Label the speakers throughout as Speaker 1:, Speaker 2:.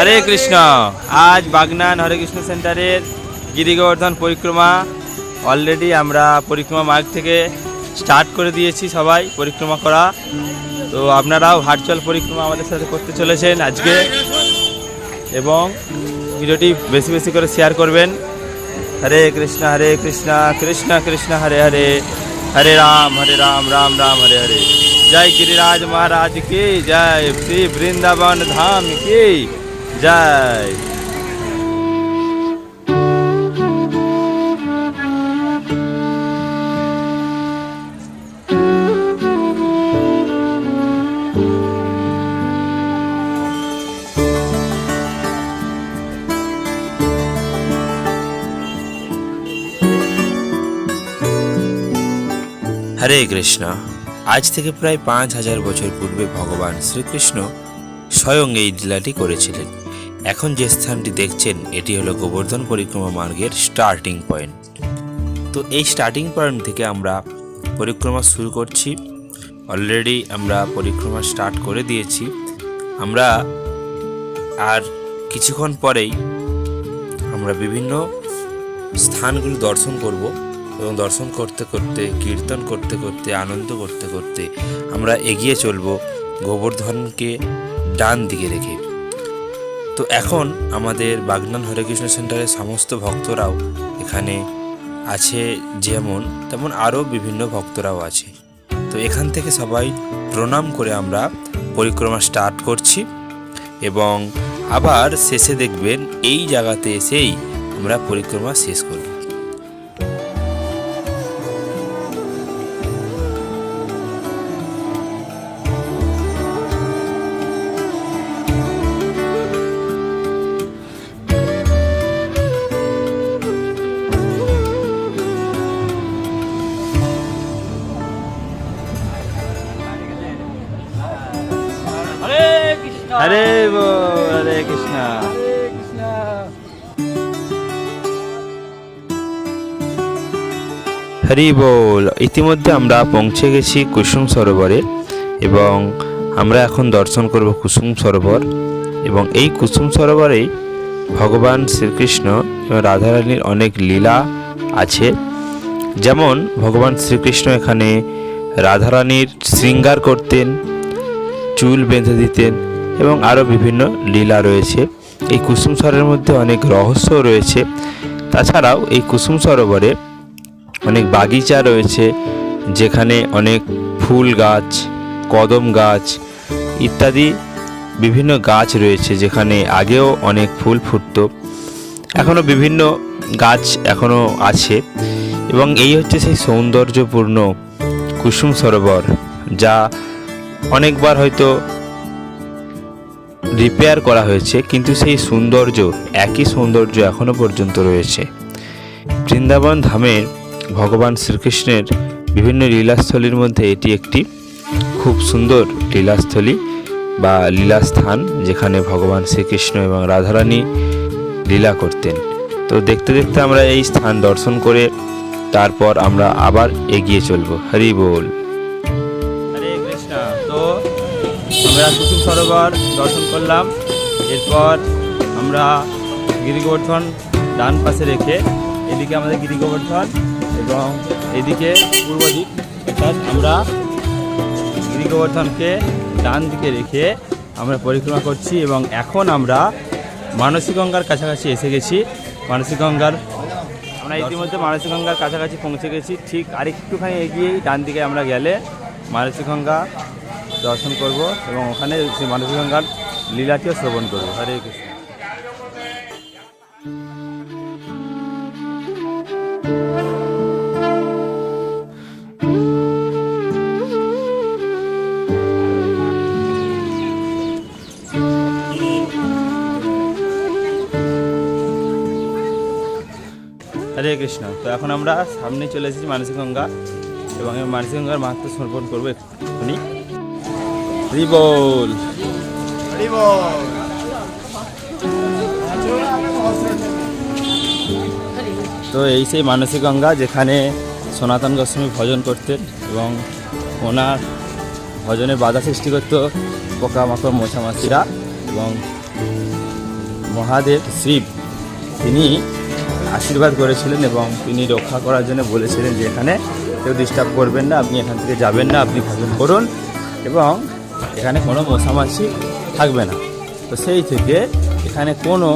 Speaker 1: হরে কৃষ্ণ আজ বাগনান হরে কৃষ্ণ সেন্টারের গিরিগোবর্ধন পরিক্রমা অলরেডি আমরা পরিক্রমা মার্গ থেকে স্টার্ট করে দিয়েছি সবাই পরিক্রমা করা তো আপনারাও ভার্চুয়াল পরিক্রমা আমাদের সাথে করতে চলেছেন আজকে এবং ভিডিওটি বেশি বেশি করে শেয়ার করবেন হরে কৃষ্ণ হরে কৃষ্ণ কৃষ্ণ কৃষ্ণ হরে হরে হরে রাম হরে রাম রাম রাম হরে হরে জয় গিরিরাজ মহারাজ কি জয় শ্রী বৃন্দাবন ধাম কি যাই হরে কৃষ্ণ আজ থেকে প্রায় পাঁচ হাজার বছর পূর্বে ভগবান শ্রীকৃষ্ণ স্বয়ং এই লীলাটি করেছিলেন এখন যে স্থানটি দেখছেন এটি হলো গোবর্ধন পরিক্রমা মার্গের স্টার্টিং পয়েন্ট তো এই স্টার্টিং পয়েন্ট থেকে আমরা পরিক্রমা শুরু করছি অলরেডি আমরা পরিক্রমা স্টার্ট করে দিয়েছি আমরা আর কিছুক্ষণ পরেই আমরা বিভিন্ন স্থানগুলি দর্শন করব এবং দর্শন করতে করতে কীর্তন করতে করতে আনন্দ করতে করতে আমরা এগিয়ে চলব গোবর্ধনকে ডান দিকে রেখে তো এখন আমাদের বাগনান কৃষ্ণ সেন্টারের সমস্ত ভক্তরাও এখানে আছে যেমন তেমন আরও বিভিন্ন ভক্তরাও আছে তো এখান থেকে সবাই প্রণাম করে আমরা পরিক্রমা স্টার্ট করছি এবং আবার শেষে দেখবেন এই জায়গাতে এসেই আমরা পরিক্রমা শেষ করব হরি বল ইতিমধ্যে আমরা পৌঁছে গেছি কুসুম সরোবরে এবং আমরা এখন দর্শন করব কুসুম সরোবর এবং এই কুসুম সরোবরেই ভগবান শ্রীকৃষ্ণ এবং রাধারানীর অনেক লীলা আছে যেমন ভগবান শ্রীকৃষ্ণ এখানে রাধারানীর শৃঙ্গার করতেন চুল বেঁধে দিতেন এবং আরও বিভিন্ন লীলা রয়েছে এই কুসুম সরের মধ্যে অনেক রহস্য রয়েছে তাছাড়াও এই কুসুম সরোবরে অনেক বাগিচা রয়েছে যেখানে অনেক ফুল গাছ কদম গাছ ইত্যাদি বিভিন্ন গাছ রয়েছে যেখানে আগেও অনেক ফুল ফুটত এখনও বিভিন্ন গাছ এখনও আছে এবং এই হচ্ছে সেই সৌন্দর্যপূর্ণ কুসুম সরোবর যা অনেকবার হয়তো রিপেয়ার করা হয়েছে কিন্তু সেই সৌন্দর্য একই সৌন্দর্য এখনও পর্যন্ত রয়েছে বৃন্দাবন ধামের ভগবান শ্রীকৃষ্ণের বিভিন্ন লীলাস্থলীর মধ্যে এটি একটি খুব সুন্দর লীলাস্থলী বা লীলাস্থান যেখানে ভগবান শ্রীকৃষ্ণ এবং রাধারানী লীলা করতেন তো দেখতে দেখতে আমরা এই স্থান দর্শন করে তারপর আমরা আবার এগিয়ে চলবো হরি বল হরে কৃষ্ণ তো আমরা কুসুম সরোবর দর্শন করলাম এরপর আমরা গিরিগোবর্ধন ডান পাশে রেখে এদিকে আমাদের গিরিগোবর্ধন এবং এদিকে পূর্ব দিক অর্থাৎ আমরা গোবর্ধনকে ডান দিকে রেখে আমরা পরিক্রমা করছি এবং এখন আমরা গঙ্গার কাছাকাছি এসে গেছি গঙ্গার আমরা ইতিমধ্যে গঙ্গার কাছাকাছি পৌঁছে গেছি ঠিক আরেকটুখানি এগিয়েই ডান দিকে আমরা গেলে গঙ্গা দর্শন করব এবং ওখানে সেই গঙ্গার লীলাটিও শ্রবণ করবো হরে কৃষ্ণ thank you তো এখন আমরা সামনে চলে এসেছি গঙ্গা এবং এই গঙ্গার মাহাত্ম সমর্পণ করবো এক্ষুনি রিবল তো এই সেই গঙ্গা যেখানে সনাতন গোস্বামী ভজন করতেন এবং ওনার ভজনে বাধা সৃষ্টি করত পোকামাকড় মশামাছিরা এবং মহাদেব শিব তিনি আশীর্বাদ করেছিলেন এবং তিনি রক্ষা করার জন্য বলেছিলেন যে এখানে কেউ ডিস্টার্ব করবেন না আপনি এখান থেকে যাবেন না আপনি ভজন করুন এবং এখানে কোনো মশামাছি থাকবে না তো সেই থেকে এখানে কোনো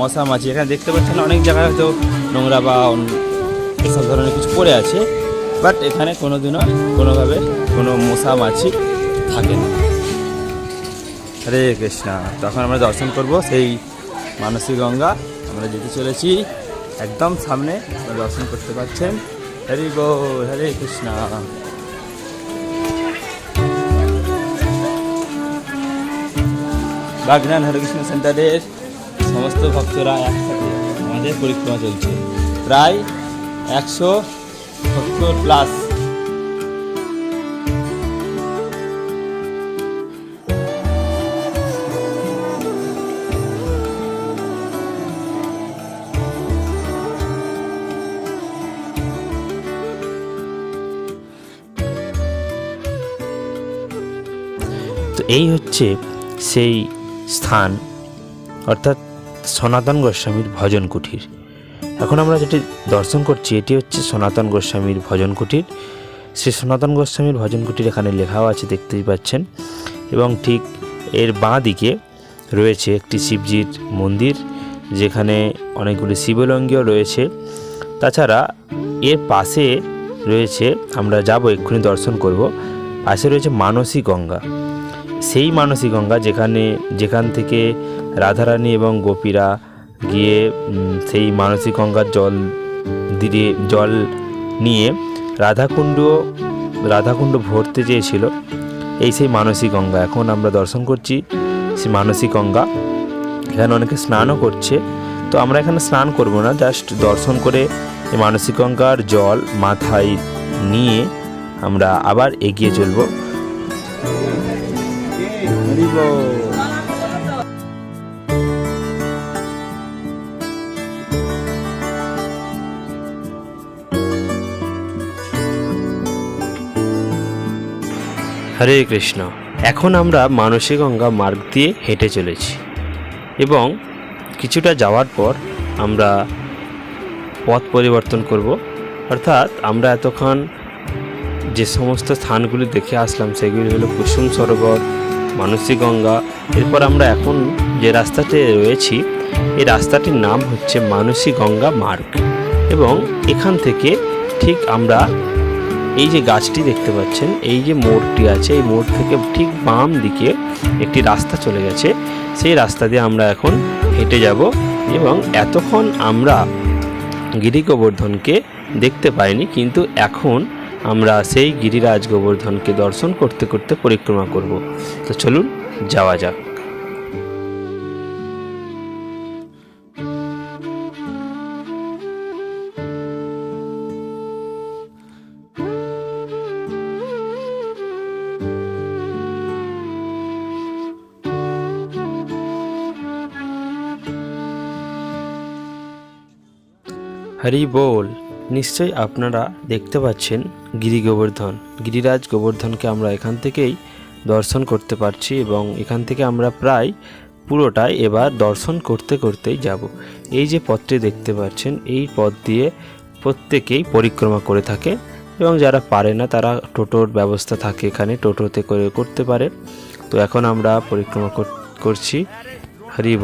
Speaker 1: মশামাছি এখানে দেখতে পাচ্ছেন অনেক জায়গায় হয়তো নোংরা বা এসব ধরনের কিছু পড়ে আছে বাট এখানে কোনো দিনও কোনোভাবে কোনো মশামাছি থাকে না হরে কৃষ্ণা তখন আমরা দর্শন করব সেই মানসী গঙ্গা আমরা যেতে চলেছি একদম সামনে দর্শন করতে পারছেন হরি গো হরে কৃষ্ণ বাগনান কৃষ্ণ সেন্টারের সমস্ত ভক্তরা একসাথে আমাদের পরিক্রমা চলছে প্রায় একশো সত্তর প্লাস তো এই হচ্ছে সেই স্থান অর্থাৎ সনাতন গোস্বামীর ভজন কুঠির এখন আমরা যেটি দর্শন করছি এটি হচ্ছে সনাতন গোস্বামীর ভজন কুটির শ্রী সনাতন গোস্বামীর ভজন কুটির এখানে লেখাও আছে দেখতেই পাচ্ছেন এবং ঠিক এর বাঁ দিকে রয়েছে একটি শিবজির মন্দির যেখানে অনেকগুলি শিবলঙ্গীয় রয়েছে তাছাড়া এর পাশে রয়েছে আমরা যাব এক্ষুনি দর্শন করব পাশে রয়েছে মানসী গঙ্গা সেই মানসী গঙ্গা যেখানে যেখান থেকে রাধারানী এবং গোপীরা গিয়ে সেই মানসী গঙ্গার জল দিয়ে জল নিয়ে রাধাকুণ্ড রাধাকুণ্ড ভরতে চেয়েছিল এই সেই মানসী গঙ্গা এখন আমরা দর্শন করছি সেই মানসী গঙ্গা এখানে অনেকে স্নানও করছে তো আমরা এখানে স্নান করব না জাস্ট দর্শন করে এই মানসী গঙ্গার জল মাথায় নিয়ে আমরা আবার এগিয়ে চলবো দিব হরে কৃষ্ণ এখন আমরা মানসী গঙ্গা মার্গ দিয়ে হেঁটে চলেছি এবং কিছুটা যাওয়ার পর আমরা পথ পরিবর্তন করব অর্থাৎ আমরা এতক্ষণ যে সমস্ত স্থানগুলি দেখে আসলাম সেগুলি হলো কুসুম সরোবর মানসী গঙ্গা এরপর আমরা এখন যে রাস্তাতে রয়েছি এই রাস্তাটির নাম হচ্ছে মানসী গঙ্গা মার্গ এবং এখান থেকে ঠিক আমরা এই যে গাছটি দেখতে পাচ্ছেন এই যে মোড়টি আছে এই মোড় থেকে ঠিক বাম দিকে একটি রাস্তা চলে গেছে সেই রাস্তা দিয়ে আমরা এখন হেঁটে যাব এবং এতক্ষণ আমরা গিরিগোবর্ধনকে দেখতে পাইনি কিন্তু এখন আমরা সেই গিরিরাজ গোবর্ধনকে দর্শন করতে করতে পরিক্রমা করব তো চলুন যাওয়া যাক হরি বল নিশ্চয়ই আপনারা দেখতে পাচ্ছেন গিরি গোবর্ধন গিরিরাজ গোবর্ধনকে আমরা এখান থেকেই দর্শন করতে পারছি এবং এখান থেকে আমরা প্রায় পুরোটাই এবার দর্শন করতে করতেই যাব এই যে পথটি দেখতে পাচ্ছেন এই পথ দিয়ে প্রত্যেকেই পরিক্রমা করে থাকে এবং যারা পারে না তারা টোটোর ব্যবস্থা থাকে এখানে টোটোতে করে করতে পারে তো এখন আমরা পরিক্রমা করছি হরি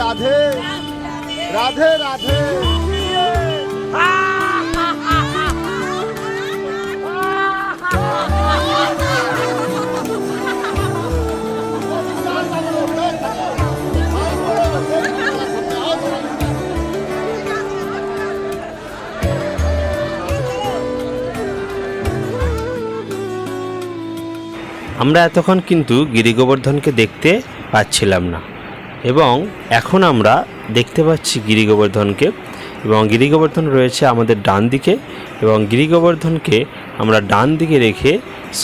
Speaker 1: রাধে রাধে রাধে আমরা এতক্ষণ কিন্তু গিরিগোবর্ধনকে দেখতে পাচ্ছিলাম না এবং এখন আমরা দেখতে পাচ্ছি গিরি গোবর্ধনকে এবং গিরি গোবর্ধন রয়েছে আমাদের ডান দিকে এবং গিরি গোবর্ধনকে আমরা ডান দিকে রেখে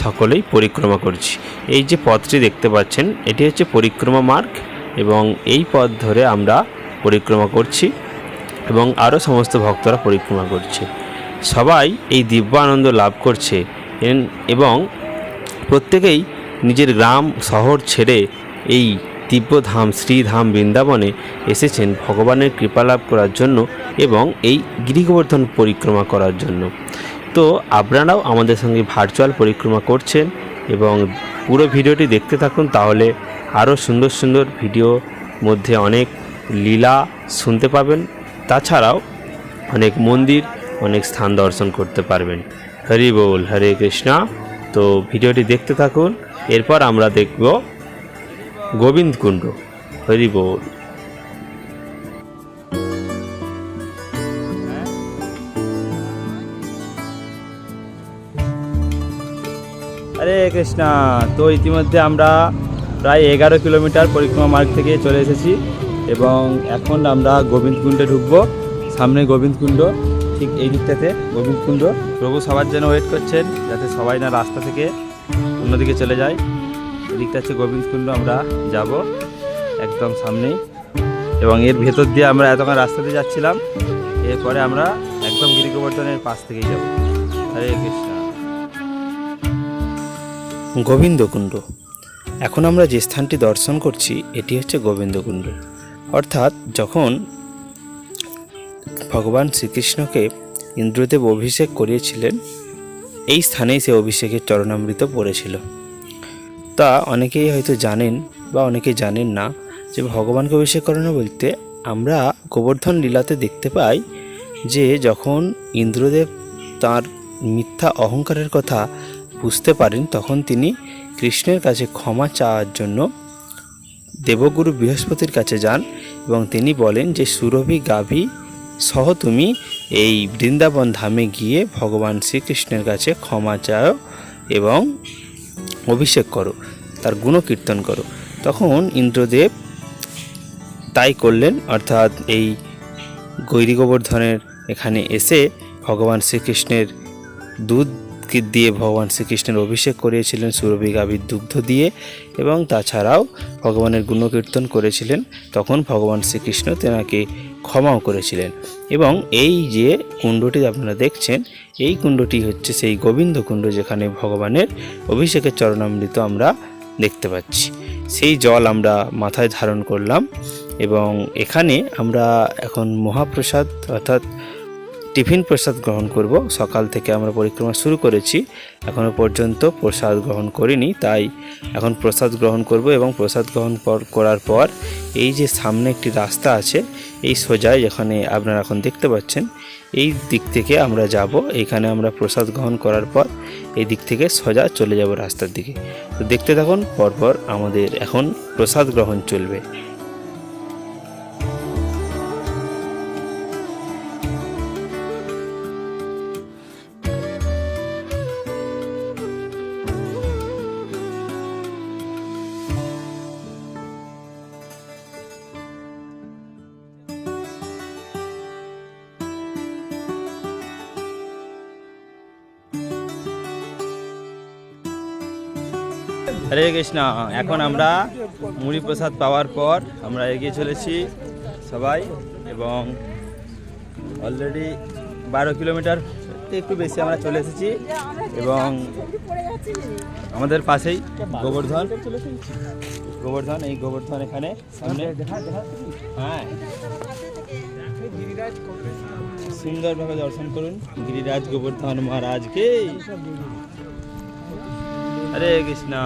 Speaker 1: সকলেই পরিক্রমা করছি এই যে পথটি দেখতে পাচ্ছেন এটি হচ্ছে পরিক্রমা মার্গ এবং এই পথ ধরে আমরা পরিক্রমা করছি এবং আরও সমস্ত ভক্তরা পরিক্রমা করছে সবাই এই দিব্য আনন্দ লাভ করছে এবং প্রত্যেকেই নিজের গ্রাম শহর ছেড়ে এই দিব্যধাম শ্রীধাম বৃন্দাবনে এসেছেন ভগবানের কৃপা লাভ করার জন্য এবং এই গিরিগোবর্ধন পরিক্রমা করার জন্য তো আপনারাও আমাদের সঙ্গে ভার্চুয়াল পরিক্রমা করছেন এবং পুরো ভিডিওটি দেখতে থাকুন তাহলে আরও সুন্দর সুন্দর ভিডিও মধ্যে অনেক লীলা শুনতে পাবেন তাছাড়াও অনেক মন্দির অনেক স্থান দর্শন করতে পারবেন হরি বল হরে কৃষ্ণা তো ভিডিওটি দেখতে থাকুন এরপর আমরা দেখব গোবিন্দকুণ্ড হরি বল হরে কৃষ্ণা তো ইতিমধ্যে আমরা প্রায় এগারো কিলোমিটার পরিক্রমা মার্গ থেকে চলে এসেছি এবং এখন আমরা গোবিন্দকুণ্ডে ঢুকবো সামনে গোবিন্দকুণ্ড ঠিক এই দিকটাতে গোবিন্দকুণ্ড প্রভু সবার জন্য ওয়েট করছেন যাতে সবাই না রাস্তা থেকে অন্যদিকে চলে যায় এদিকটা হচ্ছে গোবিন্দকুণ্ড আমরা যাব একদম সামনেই এবং এর ভেতর দিয়ে আমরা এতক্ষণ রাস্তাতে যাচ্ছিলাম এরপরে আমরা একদম গিরি গোবর্ধনের পাশ থেকেই যাব হরে কৃষ্ণ গোবিন্দকুণ্ড এখন আমরা যে স্থানটি দর্শন করছি এটি হচ্ছে গোবিন্দকুণ্ড অর্থাৎ যখন ভগবান শ্রীকৃষ্ণকে ইন্দ্রদেব অভিষেক করিয়েছিলেন এই স্থানেই সে অভিষেকের চরণামৃত পড়েছিল তা অনেকেই হয়তো জানেন বা অনেকে জানেন না যে ভগবানকে অভিষেক করানো বলতে আমরা গোবর্ধন লীলাতে দেখতে পাই যে যখন ইন্দ্রদেব তার মিথ্যা অহংকারের কথা বুঝতে পারেন তখন তিনি কৃষ্ণের কাছে ক্ষমা চাওয়ার জন্য দেবগুরু বৃহস্পতির কাছে যান এবং তিনি বলেন যে সুরভি গাভী সহ তুমি এই বৃন্দাবন ধামে গিয়ে ভগবান শ্রীকৃষ্ণের কাছে ক্ষমা চাও এবং অভিষেক করো তার গুণকীর্তন করো তখন ইন্দ্রদেব তাই করলেন অর্থাৎ এই গৈরী গোবর্ধনের এখানে এসে ভগবান শ্রীকৃষ্ণের দুধ দিয়ে ভগবান শ্রীকৃষ্ণের অভিষেক করিয়েছিলেন সুরভি গাভীর দুগ্ধ দিয়ে এবং তাছাড়াও ভগবানের গুণকীর্তন করেছিলেন তখন ভগবান শ্রীকৃষ্ণ তেনাকে ক্ষমাও করেছিলেন এবং এই যে কুণ্ডটি আপনারা দেখছেন এই কুণ্ডটি হচ্ছে সেই গোবিন্দ কুণ্ড যেখানে ভগবানের অভিষেকের চরণামৃত আমরা দেখতে পাচ্ছি সেই জল আমরা মাথায় ধারণ করলাম এবং এখানে আমরা এখন মহাপ্রসাদ অর্থাৎ টিফিন প্রসাদ গ্রহণ করব সকাল থেকে আমরা পরিক্রমা শুরু করেছি এখনও পর্যন্ত প্রসাদ গ্রহণ করিনি তাই এখন প্রসাদ গ্রহণ করব এবং প্রসাদ গ্রহণ করার পর এই যে সামনে একটি রাস্তা আছে এই সোজায় যেখানে আপনারা এখন দেখতে পাচ্ছেন এই দিক থেকে আমরা যাব এখানে আমরা প্রসাদ গ্রহণ করার পর এই দিক থেকে সোজা চলে যাব রাস্তার দিকে তো দেখতে থাকুন পরপর আমাদের এখন প্রসাদ গ্রহণ চলবে হরে কৃষ্ণ এখন আমরা মুড়ি প্রসাদ পাওয়ার পর আমরা এগিয়ে চলেছি সবাই এবং অলরেডি বারো কিলোমিটার একটু বেশি আমরা চলে এসেছি এবং আমাদের পাশেই গোবর্ধন গোবর্ধন এই গোবর্ধন এখানে সামনে হ্যাঁ সুন্দরভাবে দর্শন করুন গিরিরাজ গোবর্ধন মহারাজকে हरे कृष्णा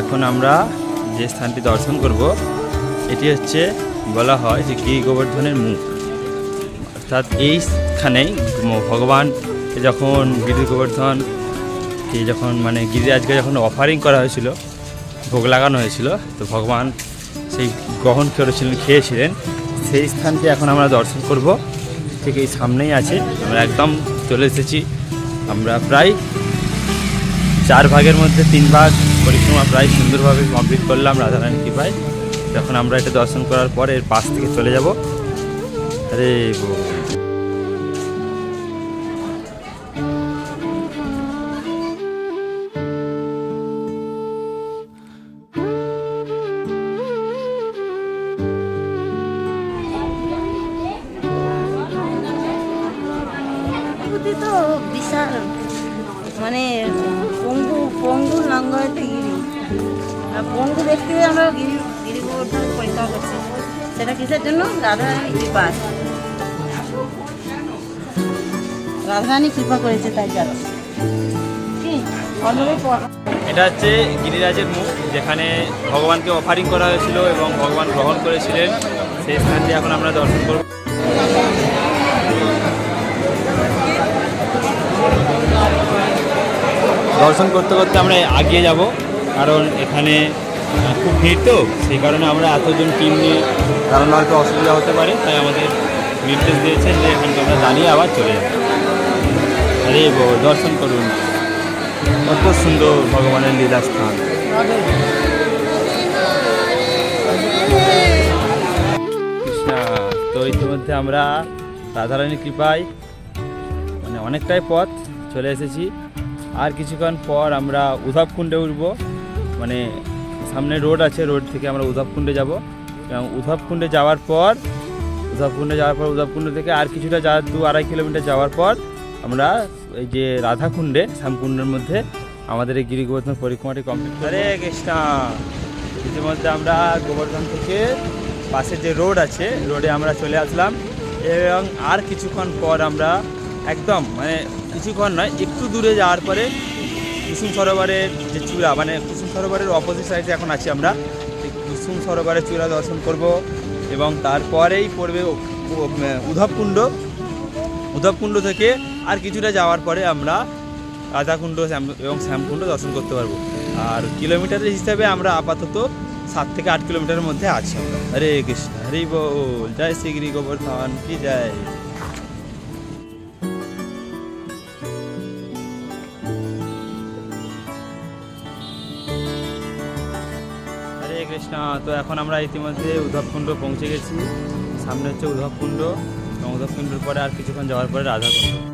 Speaker 1: এখন আমরা যে স্থানটি দর্শন করব এটি হচ্ছে বলা হয় যে গিরি গোবর্ধনের মুখ অর্থাৎ এইখানেই ভগবান যখন গিরি গোবর্ধন কে যখন মানে গিরি আজকে যখন অফারিং করা হয়েছিল ভোগ লাগানো হয়েছিল তো ভগবান সেই গ্রহণ করেছিলেন খেয়েছিলেন সেই স্থানটি এখন আমরা দর্শন করব ঠিক এই সামনেই আছে আমরা একদম চলে এসেছি আমরা প্রায় চার ভাগের মধ্যে তিন ভাগ পরিক্রমা প্রায় সুন্দরভাবে কমপ্লিট করলাম রাধারানী কৃপায় যখন আমরা এটা দর্শন করার পর এর পাশ থেকে চলে যাব আরে
Speaker 2: কৃপা করেছে তাই
Speaker 1: এটা হচ্ছে গিরিরাজের মুখ যেখানে ভগবানকে অফারিং করা হয়েছিল এবং ভগবান গ্রহণ করেছিলেন সেই স্থানটি এখন আমরা দর্শন করব দর্শন করতে করতে আমরা এগিয়ে যাব কারণ এখানে খুব ভিড় তো সেই কারণে আমরা এতজন টিম নিয়ে কারণ হয়তো অসুবিধা হতে পারে তাই আমাদের নির্দেশ দিয়েছেন যে এখানকে আমরা দাঁড়িয়ে আবার চলে যাবো আরে দর্শন করুন কত সুন্দর ভগবানের লীলা স্থান তো ইতিমধ্যে আমরা রাধারানীর কৃপায় মানে অনেকটাই পথ চলে এসেছি আর কিছুক্ষণ পর আমরা উধবকুণ্ডে উঠব মানে সামনে রোড আছে রোড থেকে আমরা উধবকুণ্ডে যাব এবং উধবকুণ্ডে যাওয়ার পর উধবকুণ্ডে যাওয়ার পর উধবকুণ্ড থেকে আর কিছুটা যা দু আড়াই কিলোমিটার যাওয়ার পর আমরা এই যে রাধাকুণ্ডে শ্যামকুণ্ডের মধ্যে আমাদের এই গিরি গোবর্ধন পরিক্রমাটি কমপ্লিট করে কৃষ্ণ ইতিমধ্যে আমরা গোবর্ধন থেকে পাশে যে রোড আছে রোডে আমরা চলে আসলাম এবং আর কিছুক্ষণ পর আমরা একদম মানে কিছুক্ষণ নয় একটু দূরে যাওয়ার পরে কুসুম সরোবরের যে চূড়া মানে কুসুম সরোবরের অপোজিট সাইডে এখন আছি আমরা কুসুম সরোবরের চূড়া দর্শন করব এবং তারপরেই পড়বে উধবকুণ্ড উদবকুণ্ড থেকে আর কিছুটা যাওয়ার পরে আমরা রাজাকুণ্ড এবং শ্যামকুণ্ড দর্শন করতে পারবো আর কিলোমিটারের হিসাবে আমরা আপাতত সাত থেকে আট কিলোমিটারের মধ্যে আছি হরে কৃষ্ণ হরে বল জয় শ্রীগিরি গোবর্ধন কি যায় কৃষ্ণ তো এখন আমরা ইতিমধ্যে উদ্ধবকুণ্ড পৌঁছে গেছি সামনে হচ্ছে উদ্ধবকুণ্ড গঙ্গা পরে আর কিছুক্ষণ যাওয়ার পরে রাধাকুণ্ড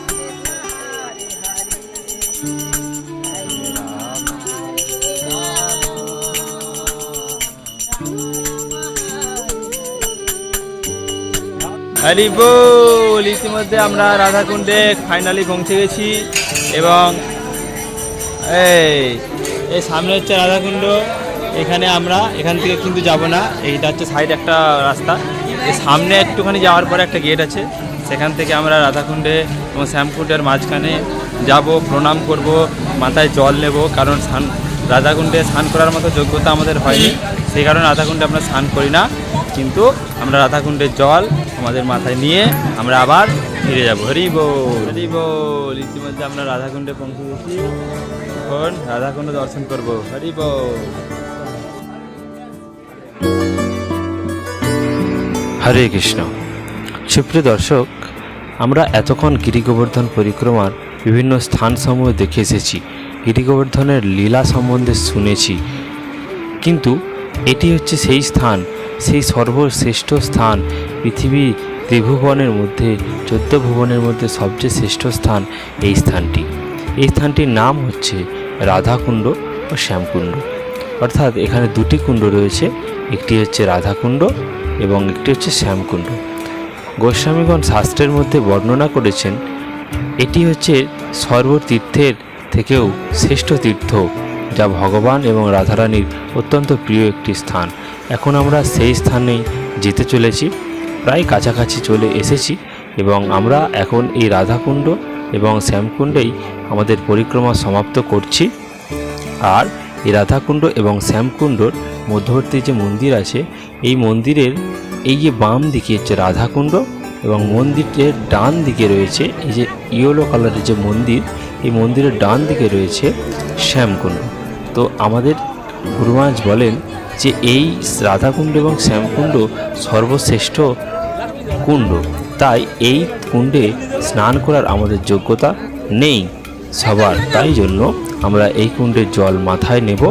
Speaker 1: হ্যারি বল ইতিমধ্যে আমরা রাধাকুণ্ডে ফাইনালি পৌঁছে গেছি এবং এই এই সামনে হচ্ছে রাধাকুণ্ড এখানে আমরা এখান থেকে কিন্তু যাব না এইটা হচ্ছে সাইড একটা রাস্তা এই সামনে একটুখানি যাওয়ার পরে একটা গেট আছে সেখান থেকে আমরা রাধাকুণ্ডে এবং শ্যামকুণ্ডের মাঝখানে যাব প্রণাম করব মাথায় জল নেব কারণ স্নান রাধাকুণ্ডে স্নান করার মতো যোগ্যতা আমাদের হয়নি সেই কারণে রাধাকুণ্ডে আমরা স্নান করি না কিন্তু আমরা রাধাকুণ্ডের জল আমাদের মাথায় নিয়ে আমরা আবার ফিরে যাবো হরি বল হরি বল ইতিমধ্যে আমরা রাধাকুণ্ডে পৌঁছে গেছি এখন রাধাকুণ্ড দর্শন করবো হরি বল হরে কৃষ্ণ সুপ্রিয় দর্শক আমরা এতক্ষণ গিরিগোবর্ধন পরিক্রমার বিভিন্ন স্থানসমূহ দেখে এসেছি গিরিগোবর্ধনের লীলা সম্বন্ধে শুনেছি কিন্তু এটি হচ্ছে সেই স্থান সেই সর্বশ্রেষ্ঠ স্থান পৃথিবী ত্রিভুবনের মধ্যে চোদ্দ ভুবনের মধ্যে সবচেয়ে শ্রেষ্ঠ স্থান এই স্থানটি এই স্থানটির নাম হচ্ছে রাধাকুণ্ড ও শ্যামকুণ্ড অর্থাৎ এখানে দুটি কুণ্ড রয়েছে একটি হচ্ছে রাধাকুণ্ড এবং একটি হচ্ছে শ্যামকুণ্ড গোস্বামীগণ শাস্ত্রের মধ্যে বর্ণনা করেছেন এটি হচ্ছে সর্বতীর্থের থেকেও শ্রেষ্ঠ তীর্থ যা ভগবান এবং রাধারানীর অত্যন্ত প্রিয় একটি স্থান এখন আমরা সেই স্থানেই যেতে চলেছি প্রায় কাছাকাছি চলে এসেছি এবং আমরা এখন এই রাধাকুণ্ড এবং শ্যামকুণ্ডেই আমাদের পরিক্রমা সমাপ্ত করছি আর এই রাধাকুণ্ড এবং শ্যামকুণ্ডর মধ্যবর্তী যে মন্দির আছে এই মন্দিরের এই যে বাম দিকে হচ্ছে রাধাকুণ্ড এবং মন্দিরের ডান দিকে রয়েছে এই যে ইয়েলো কালারের যে মন্দির এই মন্দিরের ডান দিকে রয়েছে শ্যামকুণ্ড তো আমাদের গুরুমাজ বলেন যে এই রাধাকুণ্ড এবং শ্যামকুণ্ড সর্বশ্রেষ্ঠ কুণ্ড তাই এই কুণ্ডে স্নান করার আমাদের যোগ্যতা নেই সবার তাই জন্য আমরা এই কুণ্ডের জল মাথায় নেব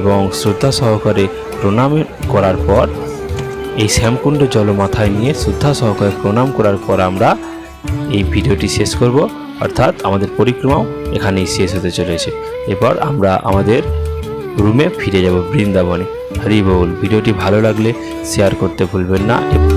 Speaker 1: এবং শ্রদ্ধা সহকারে প্রণাম করার পর এই শ্যামকুণ্ড জল মাথায় নিয়ে শ্রদ্ধা সহকারে প্রণাম করার পর আমরা এই ভিডিওটি শেষ করব অর্থাৎ আমাদের পরিক্রমাও এখানেই শেষ হতে চলেছে এবার আমরা আমাদের রুমে ফিরে যাব বৃন্দাবনে হরি বল ভিডিওটি ভালো লাগলে শেয়ার করতে ভুলবেন না